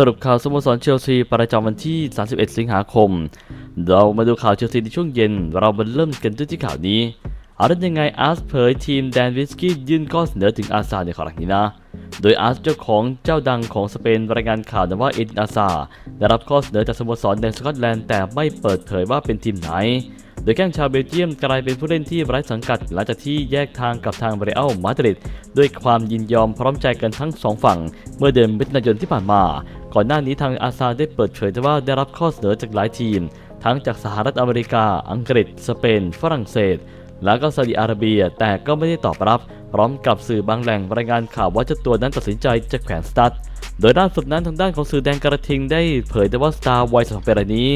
สรุปข่าวสโมสรเชลซีประจำวันที่ 31 สิงหาคม เรามาดูข่าวเชลซีในช่วงเย็น เรามาเริ่มกันด้วยที่ข่าวนี้เอาได้ยังไงอาร์สเผยทีมแดนวิสกี้ยื่นข้อเสนอถึงอาซาในครั้งนี้นะ โดยอาร์สเจ้าของเจ้าดังของสเปนรายงานข่าวนะว่าเอ็นอาซาได้รับข้อเสนอจากสโมสรในสกอตแลนด์แต่ไม่เปิดเผยว่าเป็นทีมไหน โดยแข้งชาวเบลเยียมกลายเป็นผู้เล่นที่ไร้สังกัดหลังจากที่แยกทางกับทางเรอัลมาดริดด้วยความยินยอมพร้อมใจกันทั้งสองฝั่ง เมื่อเดือนมิถุนายนที่ผ่านมา ก่อนหน้านี้ทางอาซาได้เปิดเผยว่าได้รับข้อเสนอจากหลายทีม ทั้งจากสหรัฐอเมริกา อังกฤษ สเปน ฝรั่งเศส แล้วก็ซาอุดิอาระเบีย แต่ก็ไม่ได้ตอบรับ พร้อมกับสื่อบางแหล่งรายงานข่าวว่าเจ้าตัวนั้นตัดสินใจจะแขวนสตัดโดยด้านสุดนั้นทางด้านของสื่อแดงกระทิงได้เผยแต่ว่าสตาร์วัย2ปีนี้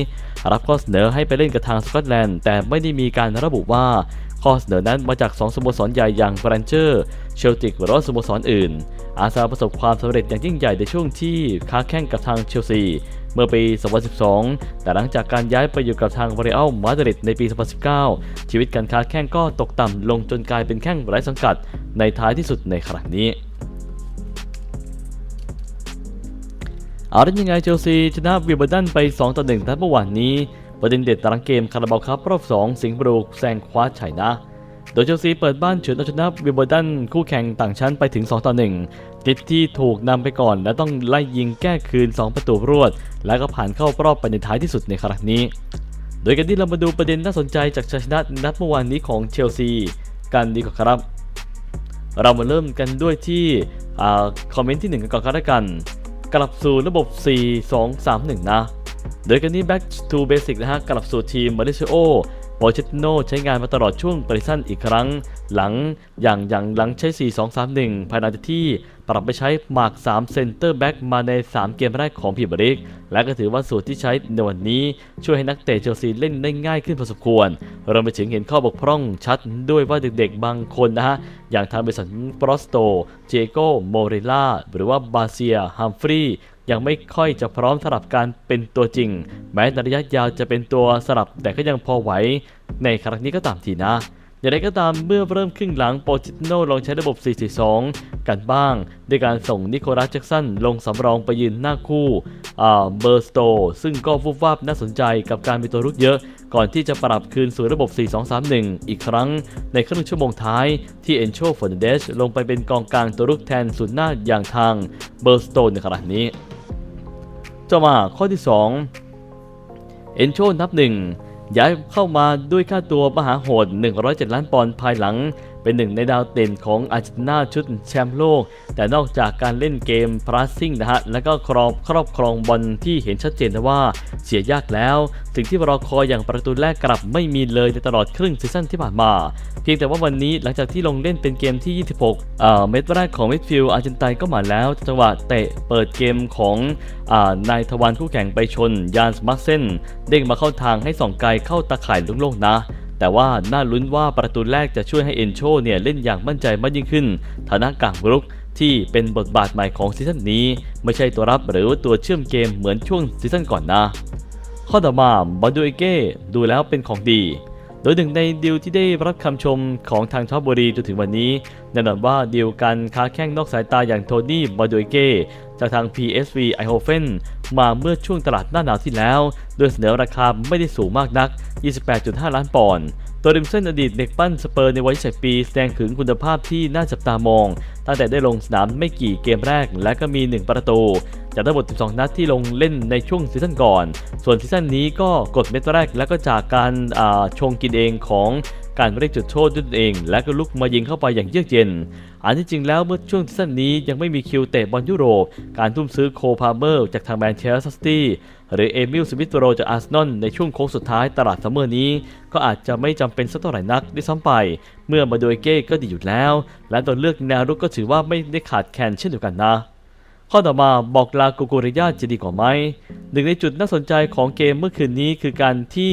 รับข้อเสนอให้ไปเล่นกับทางสกอตแลนด์ แต่ไม่ได้มีการระบุว่า ข้อเสนอนั้นมาจาก 2สโมสรใหญ่อย่างแบรนเจอร์เชลติกหรือสโมสรอื่น อาซาประสบความสำเร็จอย่างยิ่งใหญ่ในช่วงที่ค้าแข่งกับทางเชลซีเมื่อปี 2012 แต่หลังจากการย้ายไปอยู่กับทางเรอัลมาดริดในปี 2019 ชีวิตการค้าแข่งก็ตกต่ำลงจนกลายเป็นแข่งไร้สังกัดในท้ายที่สุดในครั้งนี้เอาได้ยังไงเชลซีชนะวิลเบอร์ดันไป 2 ต่อ 1นัดเมื่อวานนี้ ประเด็นเด็ดตารางเกมคาราบาวครับรอบ2สิงห์บุรูแซงคว้าชัยนะ โดยเชลซีเปิดบ้านเฉือนเอาชนะวิลเบอร์ดันคู่แข่งต่างชั้นไปถึง 2 ต่อ 1 ติดที่ถูกนำไปก่อน และต้องไล่ยิงแก้คืน 2 ประตูรวด และก็ผ่านเข้ารอบไปในท้ายที่สุดในครั้งนี้ โดยกันที่เรามาดูประเด็นน่าสนใจจากชัยชนะนัดเมื่อวานนี้ของเชลซีกันดีกว่าครับ เรามาเริ่มกันด้วยที่อคอมเมนต์ที่ 1 กันก่อนก็แล้วกัน กลับสู่ระบบ 4 2 3 1 นะ โดยกันนี้ back to basic นะฮะกลับสู่ทีมมาริเชโอโปเชตโนใช้งานมาตลอดช่วงปริสั้นอีกครั้ง หลังอย่างอย่างหลังใช้ 4 2 3 1 ภายในที่ปรับไปใช้หมาก 3 เซนเตอร์แบ็กมาใน 3 เกมแรกของพีบริก และก็ถือว่าสูตรที่ใช้ในวันนี้ ช่วยให้นักเตะเชลซีเล่นได้ง่ายขึ้นพอสมควรรวมไปถึงเห็นข้อบกพร่องชัดด้วยว่าเด็กๆบางคนนะฮะ อย่างทางเบสันปรอสโต เจโกโมเรล่า หรือว่าบาเซียฮัมฟรี ยังไม่ค่อยจะพร้อมสำหรับการเป็นตัวจริง แม้ในระยะยาวจะเป็นตัวสลับแต่ก็ยังพอไหว ในครั้งนี้ก็ตามทีนะอย่างไรก็ตามเมื่อเริ่มครึ่งหลังโปรจิโนลองใช้ระบบ 4-4-2 กันบ้างด้วยการส่งนิโคลัสแจ็กสันลงสำรองไปยืนหน้าคู่เบอร์สโต ซึ่งก็ฟุบวับน่าสนใจกับการมีตัวรุกเยอะ ก่อนที่จะปรับคืนสู่ระบบ 4-2-3-1 อีกครั้งในครึ่งชั่วโมงท้ายที่เอนโชฟอนเดชลงไปเป็นกองกลางตัวรุกแทนศูนย์หน้าอย่างทางเบอร์สโตในขณะนี้ ต่อมาข้อที่ 2 เอนโชนับหนึ่งย้ายเข้ามาด้วยค่าตัวมหาโหด 107 ล้านปอนด์ภายหลัง เป็นหนึ่งในดาวเด่นของอาร์เจนตินาชุดแชมป์โลก แต่นอกจากการเล่นเกมพลาสซิ่งนะฮะ แล้วก็ครอบครอบครองบอลที่เห็นชัดเจนว่าเสียยากแล้วสิ่งที่รอคอยอย่างประตูแรกกลับไม่มีเลยในตลอดครึ่งซีซั่นที่ผ่านมา เพียงแต่ว่าวันนี้หลังจากที่ลงเล่นเป็นเกมที่ 26เอ่อเม็ดแรกของมิดฟิลด์อาร์เจนตินก็มาแล้วจังหวะเตะเปิดเกมของอานายทวารคู่แข่งไปชนยานส์มาร์เซนเด้งมาเข้าทางให้ส่องไกลเข้าตาข่ายโล่งๆนะ แต่ว่าน่าลุ้นว่าประตูแรกจะช่วยให้เอนโชเนี่ยเล่นอย่างมั่นใจมากยิ่งขึ้น ฐานะกลางรุกที่เป็นบทบาทใหม่ของซีซั่นนี้ ไม่ใช่ตัวรับหรือตัวเชื่อมเกมเหมือนช่วงซีซั่นก่อนนะ ข้อต่อมาบอลดูเอเก้ดูแล้วเป็นของดี โดยหนึ่งในดีลที่ได้รับคำชมของทางทอปบุรีจนถึงวันนี้แน่นอนว่าดีลการค้าแข่งนอกสายตาอย่างโทนี่บอลดูเอเก้จากทาง PSV i h o f e n มาเมื่อช่วงตลาดหน้าหนาวที่แล้ว โดยเสนอราคาไม่ได้สูงมากนัก 28.5 ล้านปอนด์ตัวริมเส้นอดีตเด็กปั้นสเปอร์ในวัย7ปีแสดงถึงคุณภาพที่น่าจับตามอง ตั้งแต่ได้ลงสนามไม่กี่เกมแรกและก็มี 1 ประตูจากทั้งหมด 12 นัดที่ลงเล่นในช่วงซีซั่นก่อน ส่วนซีซั่นนี้ก็กดเม็ดแรกแล้วก็จากการาชงกินเองของ การเรียกจุดโทษด้วยตนเอง และก็ลุกมายิงเข้าไปอย่างเยือกเย็น อันที่จริงแล้วเมื่อช่วงซีซั่นนี้ยังไม่มีคิวเตะบอลยุโรป การทุ่มซื้อโคพาเมอร์จากทางแมนเชสเตอร์ซิตี้หรือเอมิลสมิธโรจากอาร์เซนอลในช่วงโค้งสุดท้ายตลาดซัมเมอร์นี้ ก็อาจจะไม่จำเป็นสักเท่าไหร่นักด้วยซ้ำไป เมื่อมาโดยเก้ก็ดีอยู่แล้ว และตัวเลือกแนวรุกก็ถือว่าไม่ได้ขาดแคลนเช่นเดียวกันนะข้อต่อมาบอกลาโกโกริยาจะดีกว่าไหมหนึ่งในจุดน่าสนใจของเกมเมื่อคืนนี้คือการที่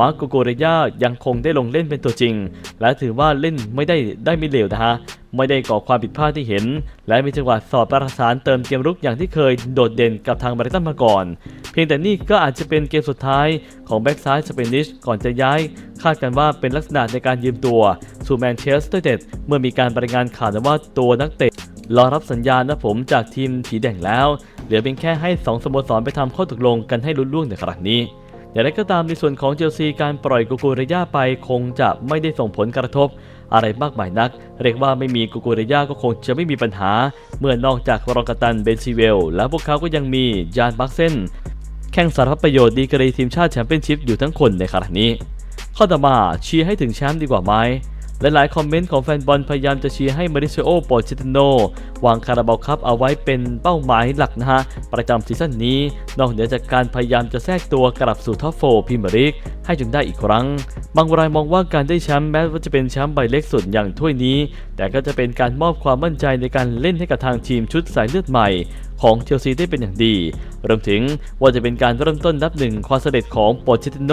มาร์โกโกริยายังคงได้ลงเล่นเป็นตัวจริง และถือว่าเล่นไม่ได้ได้ไม่เลวนะฮะ ไม่ได้ก่อความผิดพลาดที่เห็น และมีจังหวะสอดประสานเติมเกมรุกอย่างที่เคยโดดเด่นกับทางบริตันมาก่อน เพียงแต่นี่ก็อาจจะเป็นเกมสุดท้ายของแบ็กซ้ายสเปนิชก่อนจะย้าย คาดกันว่าเป็นลักษณะในการยืมตัวสู่แมนเชสเตอร์เดเมื่อมีการรายงานข่าวว่าตัวนักเตะรอรับสัญญาณนะผมจากทีมผีแดงแล้ว เหลือเพียงแค่ให้สองสโมสรไปทำข้อตกลงกันให้ลุล่วงในครั้งนี้ อย่างไรก็ตามในส่วนของเชลซีการปล่อยกูกูเรย่าไปคงจะไม่ได้ส่งผลกระทบ อะไรมากมายนัก เรียกว่าไม่มีกูกูเรย่าก็คงจะไม่มีปัญหา เมื่อนอกจากรองกัตันเบนซิเวล แล้วพวกเขาก็ยังมียานบักเซนแข่งสารพัดประโยชน์ดีกรีทีมชาติแชมเปี้ยนชิพอยู่ทั้งคนในขณะนี้ ข้อต่อมาเชียร์ให้ถึงแชมป์ดีกว่าไหม หลายๆคอมเมนต์ของแฟนบอลพยายามจะเชียร์ให้มาริเซโอโปเชตโนวางคาราบาลคัพเอาไว้เป็นเป้าหมายหลักนะฮะ ประจำซีซั่นนี้ นอกเหนือจากการพยายามจะแทรกตัวกลับสู่ท็อปโฟพรีเมร์ลีกให้จนได้อีกครั้ง บางรายมองว่าการได้แชมป์แม้ว่าจะเป็นแชมป์ใบเล็กสุดอย่างถ้วยนี้ แต่ก็จะเป็นการมอบความมั่นใจในการเล่นให้กับทางทีมชุดสายเลือดใหม่ของเชลซีได้เป็นอย่างดี รวมถึงว่าจะเป็นการเริ่มต้นนับหนึ่งความสำเร็จของโปเชติโน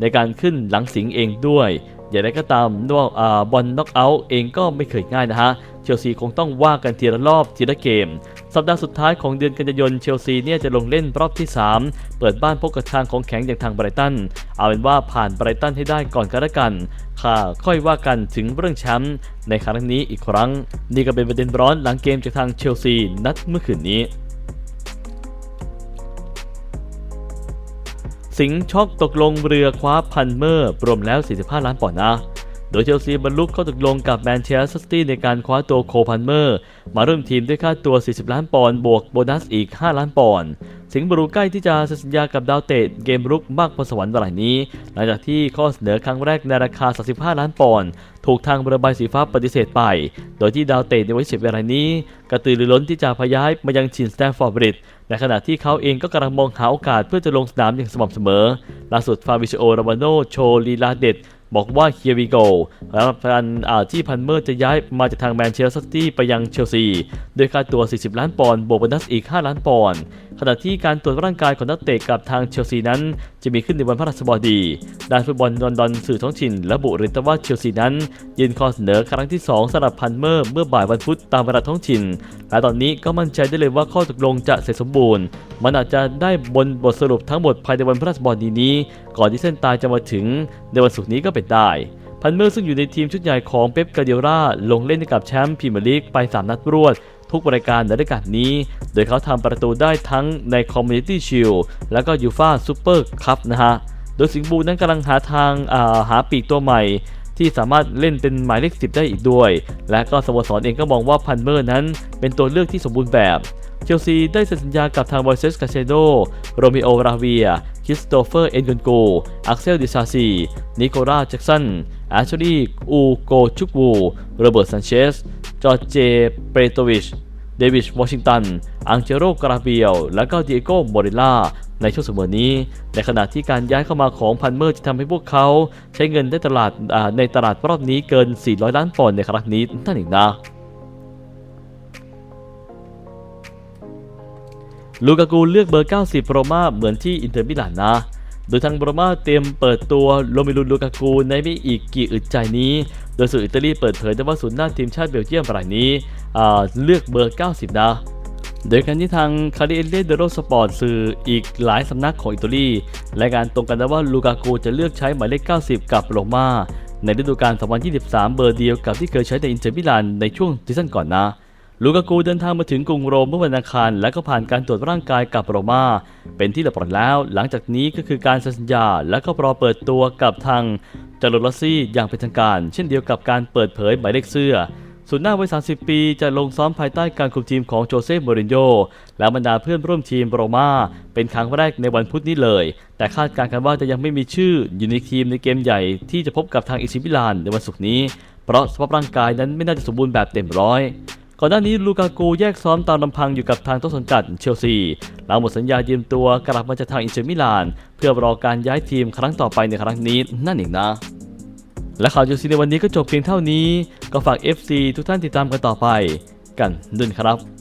ในการขึ้นหลังสิงเองด้วย อย่างไรก็ตามนวอ่าบอลน็อกเอาท์เองก็ไม่เคยง่ายนะฮะ เชลซีคงต้องว่ากันทีละรอบทีละเกม สัปดาห์สุดท้ายของเดือนกันยายนเชลซีเนี่ยจะลงเล่นรอบที่ 3 เปิดบ้านพบกับทางของแข็งอย่างทางไบรตัน เอาเป็นว่าผ่านไบรตันให้ได้ก่อนกันละกัน ค่ะค่อยว่ากันถึงเรื่องแชมป์ในครั้งนี้อีกครั้ง นี่ก็เป็นประเด็นร้อนหลังเกมจากทางเชลซีนัดเมื่อคืนนี้ สิงห์ช็อกตกลงเรือคว้าพันเมอร์รวมแล้ว 45 ล้านปอนด์นะ โดยเชลซีบรรลุข้อตกลงกับแมนเชสเตอร์ซิตี้ในการคว้าตัวโคพันเมอร์ มาร่วมทีมด้วยค่าตัว 40 ล้านปอนด์บวกโบนัสอีก 5 ล้านปอนด์สิงห์บรูใกล้ที่จะเซ็นสัญญากับดาวเตะเกมรุกมากพรสวรรค์รายนี้ หลังจากที่ข้อเสนอครั้งแรกในราคา 35 ล้านปอนด์ถูกทางบรบายสีฟ้าปฏิเสธไป โดยที่ดาวเตะในวัย10รายนี้ กระตือรือร้นที่จะพย้ายมายังชินสแตนฟอร์ดบริดจ์ในขณะที่เขาเองก็กำลังมองหาโอกาสเพื่อจะลงสนามอย่างสม่ำเสมอล่าสุดฟาบิชโอราบาโนโชลีลาเดต บอกว่า here we go แล้วการอ่าที่พันเมอร์จะย้ายมาจากทางแมนเชสเตอร์ซิตี้ไปยังเชลซีโดยค่าตัว 40 ล้านปอนด์บวกโบนัสอีก 5 ล้านปอนด์ขณะที่การตรวจร่างกายของนักเตะกับทางเชลซีนั้น จะมีขึ้นในวันพฤหัสบดีด้านฟุตบอลลอนดอนสื่อท้องถิ่นระบุเลยว่าเชลซีนั้นยื่นข้อเสนอครั้งที่ 2สำหรับพันเมอร์เมื่อบ่ายวันพุธตามเวลาท้องถิ่นและตอนนี้ก็มั่นใจได้เลยว่าข้อตกลงจะเสร็จสมบูรณ์มันอาจจะได้บนบทสรุปทั้งหมดภายในวันพฤหัสบดีนี้ ก่อนที่เส้นตายจะมาถึงในวันศุกร์นี้ก็เป็นได้ พันเมอร์ซึ่งอยู่ในทีมชุดใหญ่ของเป๊ปกาเดียร่าลงเล่นกับแชมป์พรีเมียร์ลีกไป 3 นัดรวด ทุกรายการในฤดูกาลนี้ โดยเขาทำประตูได้ทั้งในคอมมูนิตี้ชิลแล้วก็ยูฟาซูเปอร์คัพนะฮะ โดยสิงห์บูนั้นกำลังหาทางาหาปีกตัวใหม่ที่สามารถเล่นเป็นหมายเลข 10 ได้อีกด้วย และก็สโมสรเองก็มองว่าพันเมอร์นั้นเป็นตัวเลือกที่สมบูรณ์แบบ เชลซีได้เซ็นสัญญากับทางบอยเซสกาเซโด โรมิโอราเวีย คริสโตเฟอร์ เอ็นกนโก อักเซล ดิซาซี นิโคลาแจ็กสันแอชลีย์อูโกชุกวู โรเบิร์ตซันเชส จอร์เจ เปโตวิช เดวิดวอชิงตัน อังเจโรกราเบียล และก็เดียโกโมเรล่า ในช่วงเสมอนี้ ในขณะที่การย้ายเข้ามาของพันเมอร์จะทำให้พวกเขาใช้เงินได้ตลาดในตลาดรอบนี้เกิน 400 ล้านปอนด์ในครั้งนี้นั่นเองนะ ลูกากูเลือกเบอร์ 90โรมาเหมือนที่อินเตอร์มิลานนะ โดยทางโรมาเตรียมเปิดตัวโรมิลุนลูกากูในไม่อีกกี่อึดใจนี้ โดยสื่ออิตาลีเปิดเผยว่าศูนย์หน้าทีมชาติเบลเยียมรายนี้เลือกเบอร์ 90 นะโดยการที่ทางคาริเอเลเดโรสปอร์ตสื่ออีกหลายสำนักของอิตาลีและการตรงกันนะว่าลูกากูจะเลือกใช้หมายเลข 90 กับโรมาในฤดูกาล 2023 เบอร์เดียวกับที่เคยใช้ในอินเตอร์มิลานในช่วงซีซั่นก่อนนะ ลูกากูเดินทางมาถึงกรุงโรมเมื่อวันอังคาร และก็ผ่านการตรวจร่างกายกับโรม่าเป็นที่เรียบร้อยแล้ว หลังจากนี้ก็คือการสัญญา และก็รอเปิดตัวกับทางจารุลอสซี่อย่างเป็นทางการ เช่นเดียวกับการเปิดเผยหมายเลขเสื้อส่วนหน้าวัย 30 ปี จะลงซ้อมภายใต้การคุมทีมของโจเซ่โมรินโญ่และบรรดาเพื่อนร่วมทีมโรม่าเป็นครั้งแรกในวันพุธนี้เลย แต่คาดการณ์กันว่าจะยังไม่มีชื่ออยู่ในทีมในเกมใหญ่ที่จะพบกับทางอิซิมิลานในวันศุกร์นี้ เพราะสภาพร่างกายนั้นไม่น่าจะสมบูรณ์แบบเต็มร้อย ก่อนหน้านี้ลูกากูแยกซ้อมตามลำพังอยู่กับทางต้นสังกัดเชลซีหลังหมดสัญญายืมตัวกลับมาจากทางอินเตอร์มิลาน เพื่อรอการย้ายทีมครั้งต่อไปในครั้งนี้นั่นเองนะและข่าวเชลซีในวันนี้ก็จบเพียงเท่านี้ ก็ฝาก FC ทุกท่านติดตามกันต่อไป กันด้วยนครับ